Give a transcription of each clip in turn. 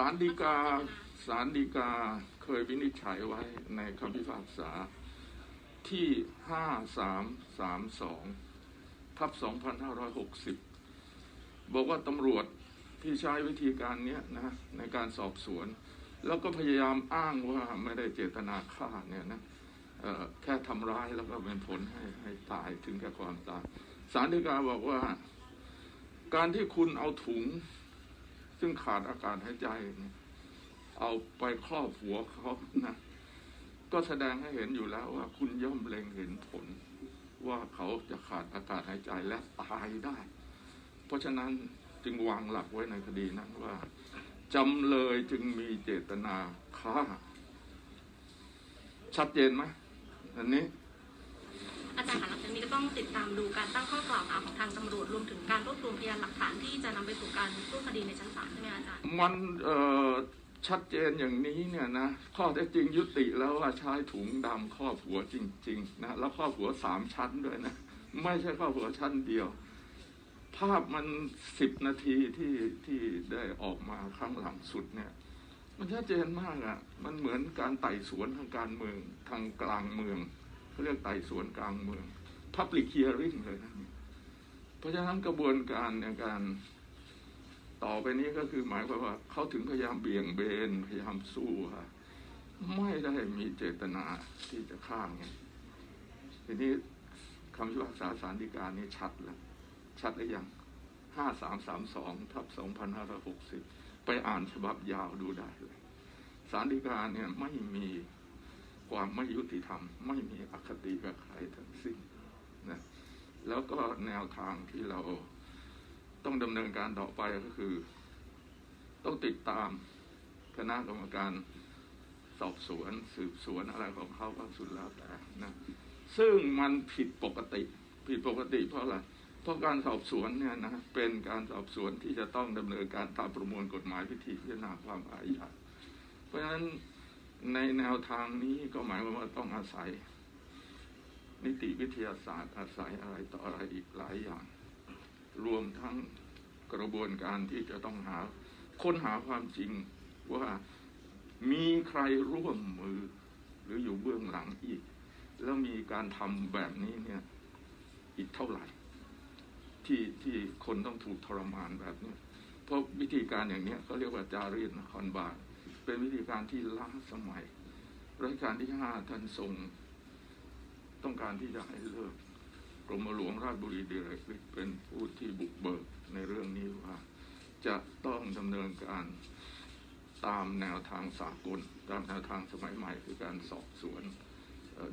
ศาลฎีกาศาลฎีกาเคยวินิจฉัยไว้ในคำพิพากษาที่ 5332 ทับ 2560 บอกว่าตำรวจที่ใช้วิธีการนี้นะในการสอบสวน แล้วก็พยายามอ้างว่าไม่ได้เจตนาฆ่าเนี่ยนะแค่ทำร้ายแล้วก็เป็นผลให้ให้ตายถึงแก่ความตายศาลฎีกาบอกว่า การที่คุณเอาถุง ซึ่งขาดอากาศหายใจเอาไปครอบหัวเขานะก็แสดงให้เห็นอยู่แล้วว่าคุณย่อมเล็งเห็นผล ว่าเขาจะขาดอากาศหายใจและตายได้ เพราะฉะนั้นจึงวางหลักไว้ในคดีนั้นว่าจำเลยจึงมีเจตนาฆ่า ชัดเจนไหมอันนี้อาจารย์ะต้องติดตามดูการตั้งข้อกล่าวหาของทางตำรวจรวมถึงการรวบรวมพยานหลักฐานที่จะนำไปสู่การสู้คดีในชั้นศาลใช่ไหมอาจารย์มันเอ่อชัดเจนอย่างนี้เนี่ยนะข้อเท็จจริงยุติแล้วว่าใช้ถุงดำครอบหัวจริงๆนะแล้วครอบหัวสามชั้นด้วยนะไม่ใช่ครอบหัวชั้นเดียว ภาพมันสิบนาทีที่ที่ได้ออกมาครั้งหลังสุดเนี่ย มันชัดเจนมากอะ่ะมันเหมือนการไต่สวนทางการเมืองทางกลางเมืองเขาเรียกไต่สวนกลางเมือง Public Hearing เลยนะเพราะฉะนั้นกระบวนการในการต่อไปนี้ก็คือหมายความว่าเขาถึงพยายามเบี่ยงเบนพยายามสู้ว่าไม่ได้มีเจตนาที่จะฆ่าไงทีนี้คำพิพากษาสารดีการนี่ชัดแล้ว ชัดหรือยังห้าสามสามสองทับสองพันห้าร้อหกสิบไปอ่านฉบับยาวดูได้เลยสารดีการเนี่ยไม่มีความไม่ยุติธรรม ไม่มีอคติกับใครทั้งสิ้น นะแล้วก็แนวทางที่เราต้องดำเนินการต่อไปก็คือ ต้องติดตามคณะกรรมการสอบสวนสืบสวนอะไรของเขาก็สุดแล้วแต่นะซึ่งมันผิดปกติ ผิดปกติเพราะอะไรเพราะการสอบสวนเนี่ยนะเป็นการสอบสวนที่จะต้องดำเนินการตามประมวลกฎหมายพิธีพิจารณาความอาญาเพราะฉะนั้นในแนวทางนี้ก็หมายความว่าต้องอาศัย นิติวิทยาศาสตร์อาศัยอะไรต่ออะไรอีกหลายอย่าง รวมทั้งกระบวนการที่จะต้องหาค้นหาความจริงว่ามีใครร่วมมือ หรืออยู่เบื้องหลังอีก แล้วมีการทำแบบนี้เนี่ยอีกเท่าไหร่ ที่ที่คนต้องถูกทรมานแบบนี้เพราะวิธีการอย่างนี้เขาเรียกว่าจารีตนครบาลเป็นวิธีการที่ล้าสมัยรัชกาลที่ห้าท่านทรง ต้องการที่จะให้เลิกกรมหลวงราชบุรีดีเรกฤทธิ์เป็นผู้ที่บุกเบิกในเรื่องนี้ว่า จะต้องดำเนินการตามแนวทางสากล ตามแนวทางสมัยใหม่คือการสอบสวน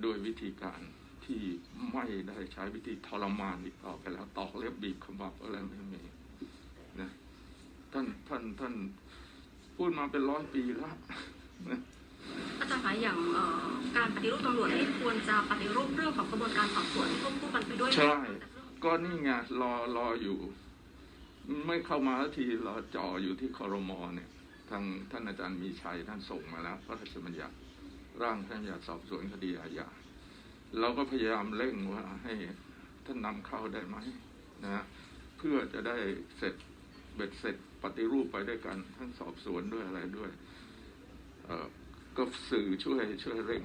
โดยวิธีการที่ไม่ได้ใช้วิธีทรมานอีกต่อไปแล้วตอกเล็บบีบขมับอะไรไม่มีนะท่านท่านท่านพูดมาเป็นร้อยปีแล้วนะ จารย์คะอย่างการปฏิรูปตำรวจที่ควรจะปฏิรูปเรื่องของกระบวนการสอบสวนควบคู่กันไปด้วยใช่ ก็นี่ไงรอรออยู่ ไม่เข้ามาสักทีรอจ่ออยู่ที่คอรมอเนี่ย ทางท่านอาจารย์มีชัยท่านส่งมาแล้วพระราชบัญญัติร่างท่านอยากสอบสวนคดีอาญาเราก็พยายามเร่งว่าให้ท่านนำเข้าได้ไหมนะเพื่อจะได้เสร็จเบ็ดเสร็จปฏิรูปไปด้วยกัน ทั้งสอบสวนด้วยอะไรด้วยเออ ก็สื่อช่วยช่วยเร่ง